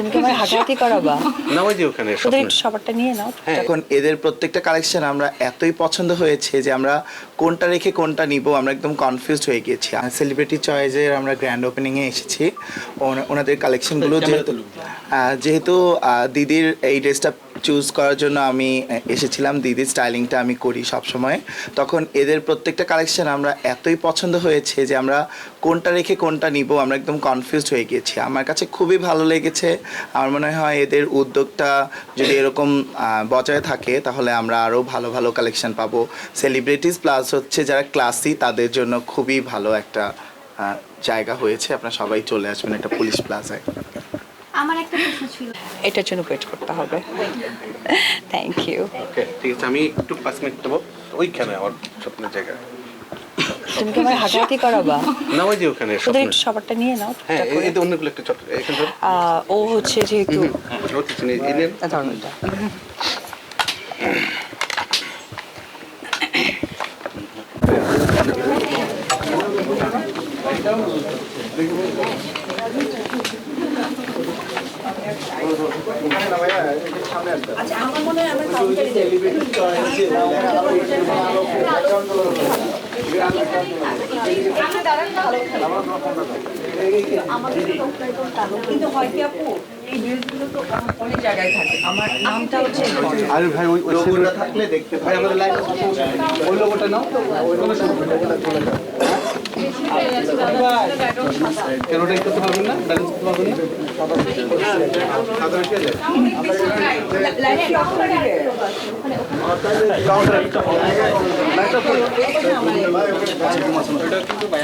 তুমি কি আমার হাঁটাহাঁটি করাবা? না ওই যে ওখানে ওদের একটু সবারটা নিয়ে নাও। হ্যাঁ। এখন এদের প্রত্যেকটা কালেকশন আমরা এতই পছন্দ হয়েছে যে আমরা কোনটা রেখে কোনটা নিব আমরা একদম কনফিউজড হয়ে গিয়েছি সেলিব্রিটি চয়েজের আমরা গ্র্যান্ড ওপেনিংয়ে এসেছি। ওনাদের কালেকশনগুলো যেহেতু যেহেতু আহ, দিদির এই ড্রেসটা চুজ করার জন্য আমি এসেছিলাম। দিদির স্টাইলিংটা আমি করি সব সময় তখন এদের প্রত্যেকটা কালেকশন আমরা এতই পছন্দ হয়েছে যে আমরা কোনটা রেখে কোনটা নিব, আমরা একদম কনফিউজড হয়ে গিয়েছি আমার কাছে খুবই ভালো লেগেছে। আমার মনে হয় এদের উদ্যোগটা যদি এরকম বজায় থাকে, তাহলে আমরা আরও ভালো ভালো কালেকশন পাবো। সেলিব্রিটিস প্লাস হচ্ছে যারা ক্লাসি তাদের জন্য খুবই ভালো একটা জায়গা হয়েছে। আপনারা সবাই চলে আসবেন একটা পুলিশ প্লাজায় আমার একটা প্রশ্ন ছিল। এটার জন্য ওয়েট করতে হবে। থ্যাংক ইউ ওকে ঠিক আছে আমি একটু পাঁচ মিনিট দেবো ওইখানে আমার স্বপ্নের জায়গা। তুমি কি আমার হাঁটাহাঁটি করাবা? না ওই যে ওখানে ওদের একটু সবারটা নিয়ে নাও হ্যাঁ। এই তো অন্যগুলো একটা চট এখানে আহ, ও হচ্ছে যেহেতু ও কিছু কিন্তু হয় কি আপু আরে ভাই ওই ওই থাকলে দেখতে ভাই আমাদের লাইন ওই লোগোটা নাও। কেন ওটা করতে পারবেন না? ব্যালেন্স করতে পারবেন না?